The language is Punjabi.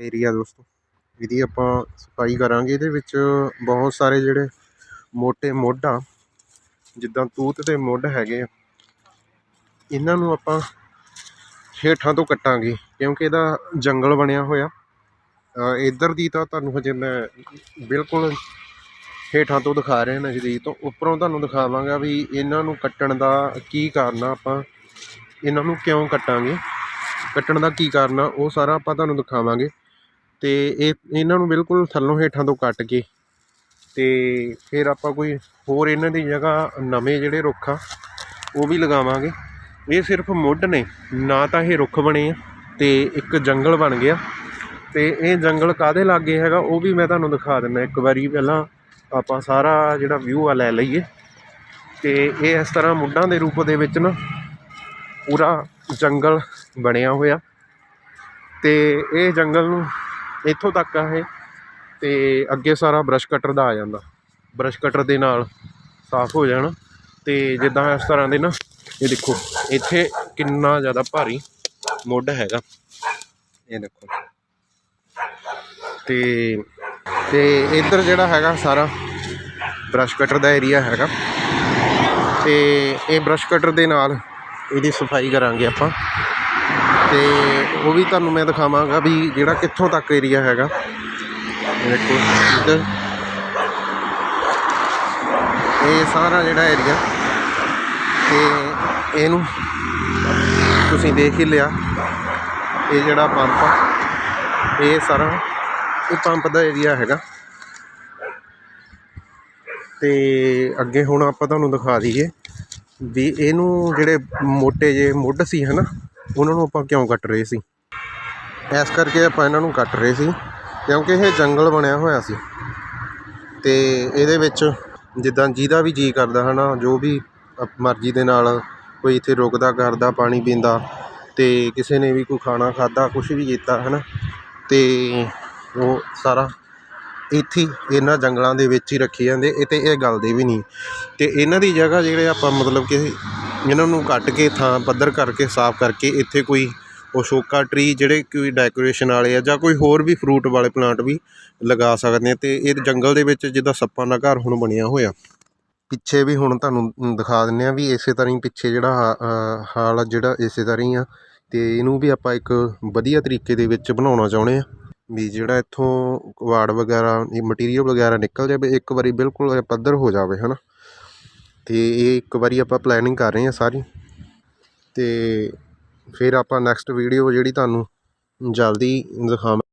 ਏਰੀਆ ਦੋਸਤੋ। ਇਹਦੀ ਆਪਾਂ ਸਫ਼ਾਈ ਕਰਾਂਗੇ। ਇਹਦੇ ਵਿੱਚ ਬਹੁਤ ਸਾਰੇ ਜਿਹੜੇ ਮੋٹے ਮੋਢ ਆ ਜਿੱਦਾਂ ਤੂਤ ਦੇ ਮੁੱਢ ਹੈਗੇ ਆ ਇਹਨਾਂ ਨੂੰ ਆਪਾਂ ਹੇਠਾਂ ਤੋਂ ਕੱਟਾਂਗੇ ਕਿਉਂਕਿ ਇਹਦਾ ਜੰਗਲ ਬਣਿਆ ਹੋਇਆ। ਅ, ਇੱਧਰ ਦੀ ਤਾਂ ਤੁਹਾਨੂੰ ਹਜੇ ਮੈਂ ਬਿਲਕੁਲ ਹੇਠਾਂ ਤੋਂ ਦਿਖਾ ਰਿਹਾ ਨਜ਼ਦੀਕ ਤੋਂ। ਉੱਪਰੋਂ ਤੁਹਾਨੂੰ ਦਿਖਾਵਾਂਗਾ ਵੀ ਇਹਨਾਂ ਨੂੰ ਕੱਟਣ ਦਾ ਕੀ ਕਾਰਨ ਆਪਾਂ ਇਹਨਾਂ ਨੂੰ ਕਿਉਂ ਕੱਟਾਂਗੇ? ਕੱਟਣ ਦਾ ਕੀ ਕਾਰਨ ਆ? ਉਹ ਸਾਰਾ ਆਪਾਂ ਤੁਹਾਨੂੰ ਦਿਖਾਵਾਂਗੇ। ਤੇ ਇਹ, ਇਹਨਾਂ ਨੂੰ ਬਿਲਕੁਲ ਥੱਲੋਂ ਹੇਠਾਂ ਤੋਂ ਕੱਟ ਕੇ ਤੇ ਫਿਰ ਆਪਾਂ ਕੋਈ ਹੋਰ ਇਹਨਾਂ ਦੀ ਜਗ੍ਹਾ ਨਵੇਂ ਜਿਹੜੇ ਰੁੱਖ ਆ, ਉਹ ਵੀ ਲਗਾਵਾਂਗੇ। ਇਹ ਸਿਰਫ ਮੁੱਢ ਨੇ, ਨਾ ਤਾਂ ਇਹ ਰੁੱਖ ਬਣੇ ਆ ਤੇ ਇੱਕ ਜੰਗਲ ਬਣ ਗਿਆ। ਤੇ ਇਹ ਜੰਗਲ ਕਾਦੇ ਲਾਗੇ ਹੈਗਾ, ਉਹ ਵੀ ਮੈਂ ਤੁਹਾਨੂੰ ਦਿਖਾ ਦਿੰਦਾ। ਇੱਕ ਵਾਰੀ ਪਹਿਲਾਂ ਆਪਾਂ ਸਾਰਾ ਜਿਹੜਾ ਵਿਊ ਆ ਲੈ ਲਈਏ। ਤੇ ਇਹ ਇਸ ਤਰ੍ਹਾਂ ਮੁੱਢਾਂ ਦੇ ਰੂਪ ਦੇ ਵਿੱਚ ਨਾ ਪੂਰਾ ਜੰਗਲ ਬਣਿਆ ਹੋਇਆ। ਤੇ ਇਹ ਜੰਗਲ ਨੂੰ ਇੱਥੋਂ ਤੱਕ ਆ ਇਹ। ਤੇ ਅੱਗੇ ਸਾਰਾ ਬਰਸ਼ ਕਟਰ ਦਾ ਆ ਜਾਂਦਾ। ਬਰਸ਼ ਕਟਰ ਦੇ ਨਾਲ ਸਾਫ਼ ਹੋ ਜਾਣਾ। ਤੇ ਜਿੱਦਾਂ ਇਸ ਤਰ੍ਹਾਂ ਦੇ ਨਾ, ਇਹ ਦੇਖੋ, ਇੱਥੇ ਕਿੰਨਾ ਜ਼ਿਆਦਾ ਭਾਰੀ ਮੁੱਢ ਹੈਗਾ। ਇਹ ਦੇਖੋ। ਤੇ ਤੇ ਇੱਧਰ ਜਿਹੜਾ ਹੈਗਾ ਸਾਰਾ ਬਰਸ਼ ਕਟਰ ਦਾ ਏਰੀਆ ਹੈਗਾ। ਤੇ ਇਹ ਬਰਸ਼ ਕਟਰ ਦੇ ਨਾਲ ਇਹਦੀ ਸਫ਼ਾਈ ਕਰਾਂਗੇ ਆਪਾਂ। ਤੇ ਉਹ ਵੀ ਤੁਹਾਨੂੰ ਮੈਂ ਦਿਖਾਵਾਂਗਾ ਵੀ ਜਿਹੜਾ ਕਿੱਥੋਂ ਤੱਕ ਏਰੀਆ ਹੈਗਾ। ਇਹ ਦੇਖੋ, ਇੱਧਰ। ਇਹ ਸਾਰਾ ਜਿਹੜਾ ਏਰੀਆ, ਤੇ ਇਹਨੂੰ ਤੁਸੀਂ ਦੇਖ ਹੀ ਲਿਆ। ਇਹ ਜਿਹੜਾ ਪੰਪ ਆ, ਇਹ ਸਾਰਾ ਇਹ ਪੰਪ ਦਾ ਏਰੀਆ ਹੈਗਾ। ਤੇ ਅੱਗੇ ਹੁਣ ਆਪਾਂ ਤੁਹਾਨੂੰ ਦਿਖਾ ਦਈਏ ਵੀ ਇਹਨੂੰ ਜਿਹੜੇ ਮੋਟੇ ਜੇ ਮੁੱਢ ਸੀ, ਹਨਾ? ਉਹਨਾਂ ਨੂੰ ਆਪਾਂ ਕਿਉਂ ਕੱਟ ਰਹੇ ਸੀ? ਇਸ ਕਰਕੇ ਆਪਾਂ ਇਹਨਾਂ ਨੂੰ ਕੱਟ ਰਹੇ ਸੀ, ਕਿਉਂਕਿ ਇਹ ਜੰਗਲ ਬਣਿਆ ਹੋਇਆ ਸੀ। ਤੇ ਇਹਦੇ ਵਿੱਚ ਜਿੱਦਾਂ ਜਿਹਦਾ ਵੀ ਜੀ ਕਰਦਾ ਹਨਾ, ਜੋ ਵੀ ਮਰਜ਼ੀ ਦੇ ਨਾਲ ਕੋਈ ਇੱਥੇ ਰੁਕਦਾ, ਕਰਦਾ, ਪਾਣੀ ਪੀਂਦਾ, ਤੇ ਕਿਸੇ ਨੇ ਵੀ ਕੋਈ ਖਾਣਾ ਖਾਦਾ ਕੁਝ ਵੀ ਕੀਤਾ ਹਨਾ, ਤੇ ਉਹ ਸਾਰਾ ਇੱਥੇ ਇਹਨਾਂ ਜੰਗਲਾਂ ਦੇ ਵਿੱਚ ਹੀ ਰੱਖੇ ਜਾਂਦੇ, ਇਹ ਤੇ ਇਹ ਗਲਦੇ ਵੀ ਨਹੀਂ। ਤੇ ਇਹਨਾਂ ਦੀ ਜਗ੍ਹਾ ਜਿਹੜੇ ਆਪਾਂ ਮਤਲਬ ਕਿ ਇਹਨਾਂ ਨੂੰ ਕੱਟ ਕੇ ਥਾਂ ਪੱਧਰ ਕਰਕੇ, ਸਾਫ਼ ਕਰਕੇ ਇੱਥੇ ਕੋਈ ਅਸ਼ੋਕਾ ਟਰੀ ਜਿਹੜੇ ਕੋਈ ਡੈਕੋਰੇਸ਼ਨ ਵਾਲੇ ਆ ਜਾਂ ਕੋਈ ਹੋਰ ਵੀ ਫਰੂਟ ਵਾਲੇ ਪਲਾਂਟ ਵੀ ਲਗਾ ਸਕਦੇ ਆ ਤੇ ਇਹ ਜੰਗਲ ਦੇ ਵਿੱਚ ਜਿੱਦਾਂ ਸੱਪਾਂ ਦਾ ਘਰ ਹੁਣ ਬਣਿਆ ਹੋਇਆ। ਪਿੱਛੇ ਵੀ ਹੁਣ ਤੁਹਾਨੂੰ ਦਿਖਾ ਦਿੰਨੇ ਆ ਵੀ ਇਸੇ ਤਰ੍ਹਾਂ ਹੀ ਪਿੱਛੇ ਜਿਹੜਾ ਹਾ- ਹਾਲ ਆ ਜਿਹੜਾ ਇਸੇ ਤਰ੍ਹਾਂ ਹੀ ਆ ਤੇ ਇਹਨੂੰ ਵੀ ਆਪਾਂ ਇੱਕ ਵਧੀਆ ਤਰੀਕੇ ਦੇ ਵਿੱਚ ਬਣਾਉਣਾ ਚਾਹੁੰਦੇ ਆ। ਵੀ ਜਿਹੜਾ ਇੱਥੋਂ ਵਾੜ ਵਗੈਰਾ, ਇਹ ਮਟੀਰੀਅਲ ਵਗੈਰਾ ਨਿਕਲ ਜਾਵੇ, ਇੱਕ ਵਾਰੀ ਬਿਲਕੁਲ ਪੱਧਰ ਹੋ ਜਾਵੇ, ਹਨਾ। ਅਤੇ ਇਹ ਇੱਕ ਵਾਰੀ ਆਪਾਂ ਪਲੈਨਿੰਗ ਕਰ ਰਹੇ ਹਾਂ ਸਾਰੀ। ਅਤੇ ਫਿਰ ਆਪਾਂ ਨੈਕਸਟ ਵੀਡੀਓ ਜਿਹੜੀ ਤੁਹਾਨੂੰ ਜਲਦੀ ਦਿਖਾਵਾਂ